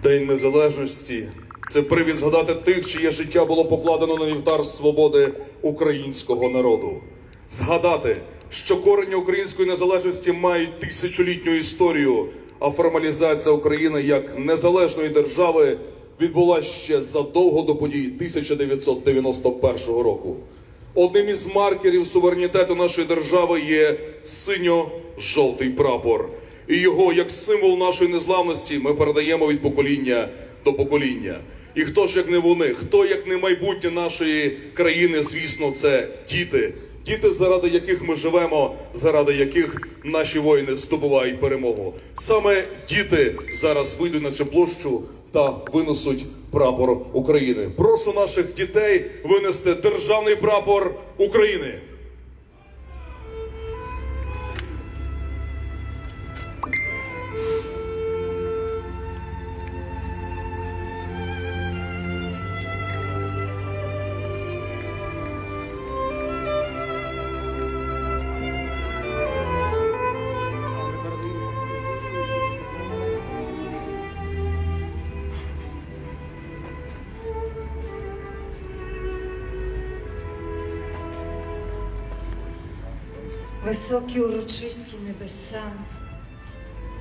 День Незалежності це привід згадати тих, чиє життя було покладено на вівтар свободи українського народу. Згадати, що корення української незалежності мають тисячолітню історію, а формалізація України як незалежної держави відбулася ще задовго до подій 1991 року. Одним із маркерів суверенітету нашої держави є синьо-жовтий прапор. І його, як символ нашої незламності, ми передаємо від покоління до покоління. І хто ж як не вони, хто як не майбутнє нашої країни, звісно, це діти. Діти, заради яких ми живемо, заради яких наші воїни здобувають перемогу. Саме діти зараз вийдуть на цю площу та винесуть прапор України. Прошу наших дітей винести державний прапор України. Високі урочисті небеса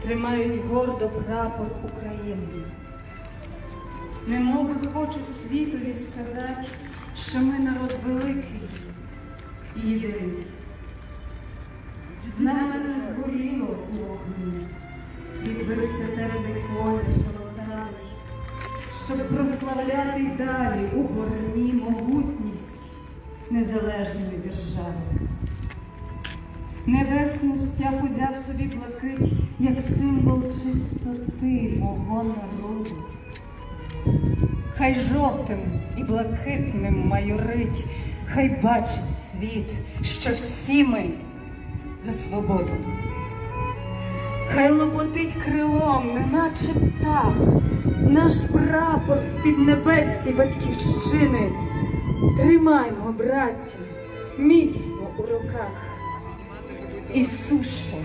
тримають гордо прапор України. Немови хочуть світові сказати, що ми народ великий і єдиний. Знамена згоріло у вогні, відбився терни полі золотавий, щоб прославляти далі у борні могутність незалежної держави. Небесну стяг узяв собі блакить, як символ чистоти мого народу. Хай жовтим і блакитним майорить, хай бачить світ, що всі ми за свободу. Хай лопотить крилом, неначе птах, наш прапор в піднебесці батьківщини. Тримаймо, браття, міцно у руках і суще,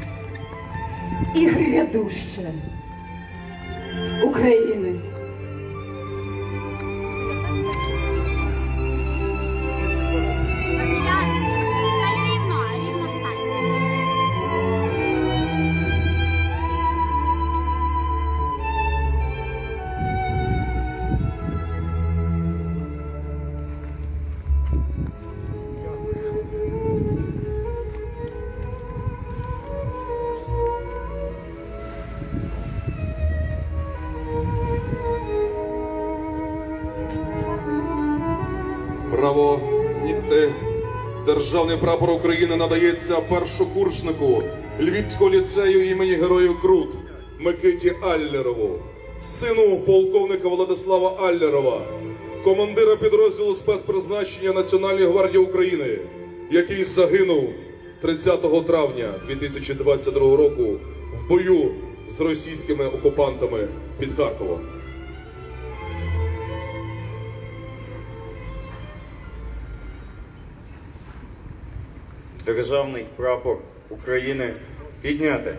і грядуще України. Право нігти державний прапор України надається першокурснику Львівського ліцею імені Героїв Крут Микиті Аллерову, сину полковника Владислава Аллерова, командира підрозділу спецпризначення Національної гвардії України, який загинув 30 травня 2022 року в бою з російськими окупантами під Харковом. Державний прапор України підняти.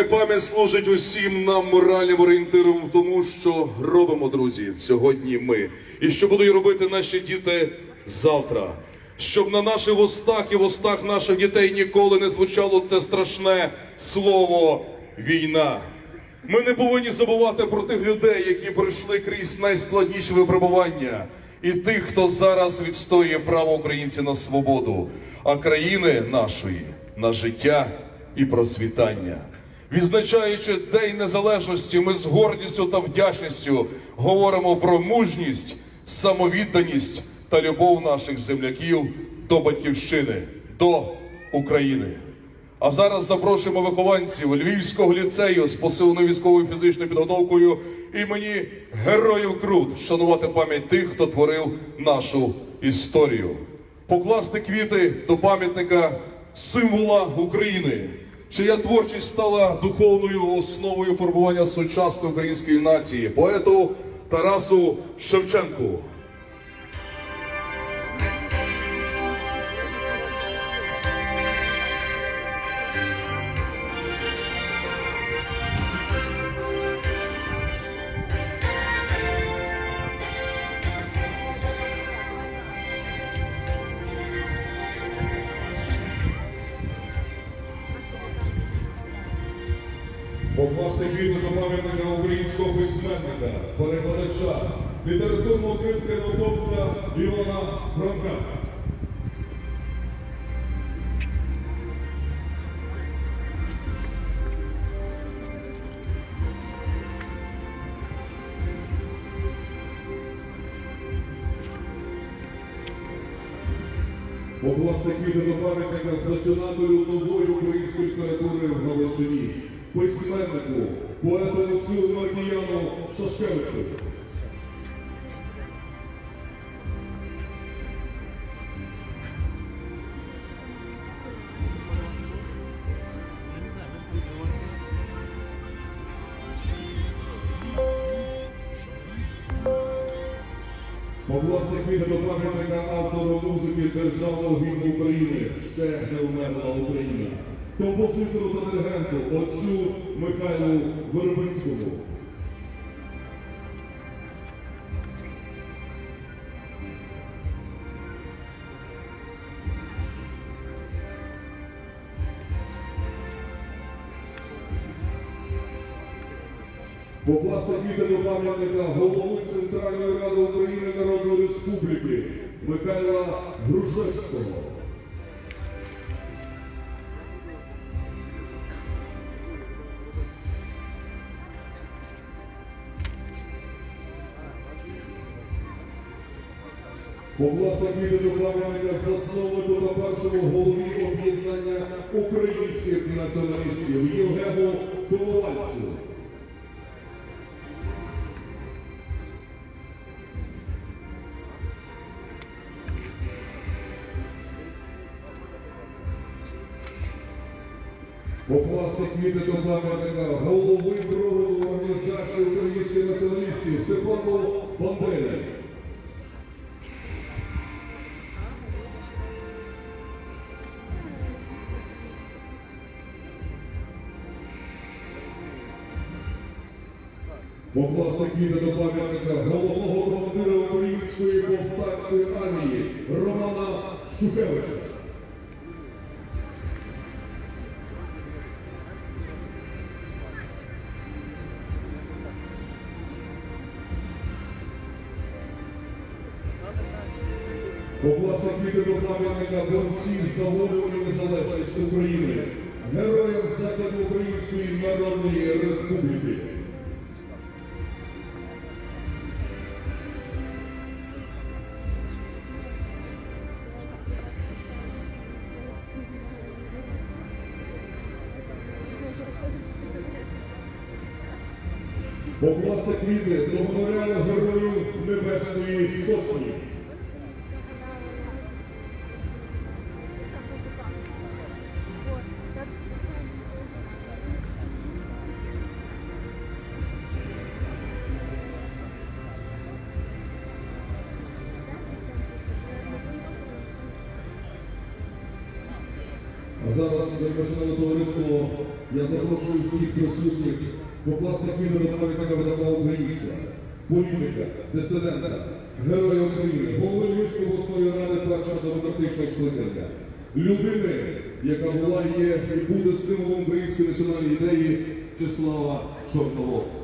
Нехай пам'ять служить усім нам моральним орієнтиром в тому, що робимо, друзі, сьогодні ми. І що будуть робити наші діти завтра. Щоб на наших вустах і в устах наших дітей ніколи не звучало це страшне слово війна. Ми не повинні забувати про тих людей, які пройшли крізь найскладніші випробування, і тих, хто зараз відстоює право українців на свободу, а країни нашої на життя і процвітання. Відзначаючи День Незалежності, ми з гордістю та вдячністю говоримо про мужність, самовідданість та любов наших земляків до батьківщини, до України. А зараз запрошуємо вихованців Львівського ліцею з посиленою військовою фізичною підготовкою імені Героїв Крут вшанувати пам'ять тих, хто творив нашу історію, покласти квіти до пам'ятника символа України, чия творчість стала духовною основою формування сучасної української нації, поету Тарасу Шевченку. Покласти пам'ятника українського письменника, перекладача, літературного критика науковця Івана Франка. Покласти квіти до пам'ятника зачинатою нової української літератури в Галичині, письменнику, поету отцю Маркіяну Шашкевичу. Квіти до пам'ятника автору музики Державного гімну України ще не вмерла Україна. Композитору та диригенту отцю Михайлу Вербинському. Покласти квіти до пам'ятника голови Центральної Ради України Народної Республіки Михайла Грушевського. Покласти квіти до пам'ятника засновнику та першому голові об'єднання українських націоналістів Євгену Коловальцю. Покласти квіти до пам'ятника голови проводу організації українських націоналістів Степану Бандері. Покласти квіти до пам'ятника головного командира української повстанської армії Романа Шухевича. Покласти квіти до пам'ятника борців за волю і України, героям Західноукраїнської Народної Республіки. Покласти квіти до меморіалу Героїв Небесної Сотні. зараз, шановне товариство, я запрошую всіх присутніх до пам'ятника видатного українця, політика, дисидента, героя України, голови Львівської обласної ради першого демократичного скликання, людини, яка була, є і буде символом української національної ідеї Числава Чорнового.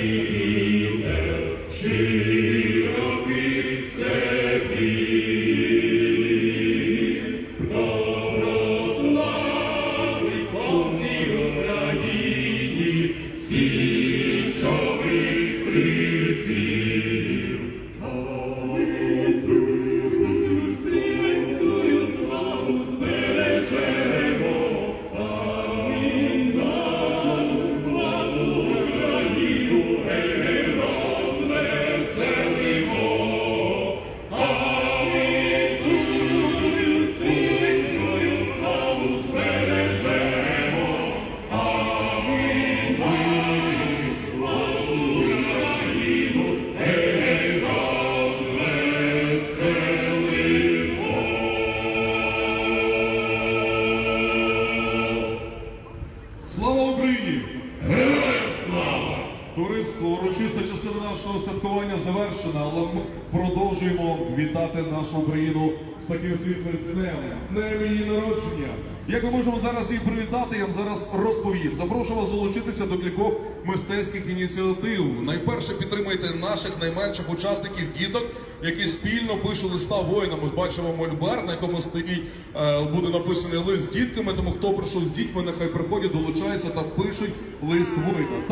be. Товариство, урочиста частина нашого святкування завершена, але ми продовжуємо вітати нашу Україну з таким світлим днем, днем її народження. Як ми можемо зараз її привітати, я вам зараз розповім. Запрошую вас долучитися до кількох мистецьких ініціатив. Найперше підтримайте наших найменших учасників діток, які спільно пишуть листа воїнам. Ми бачимо мольбер, на якому стоїть е, буде написаний лист з дітками. Тому хто прийшов з дітьми, нехай приходять, долучаються та пишуть лист воїна.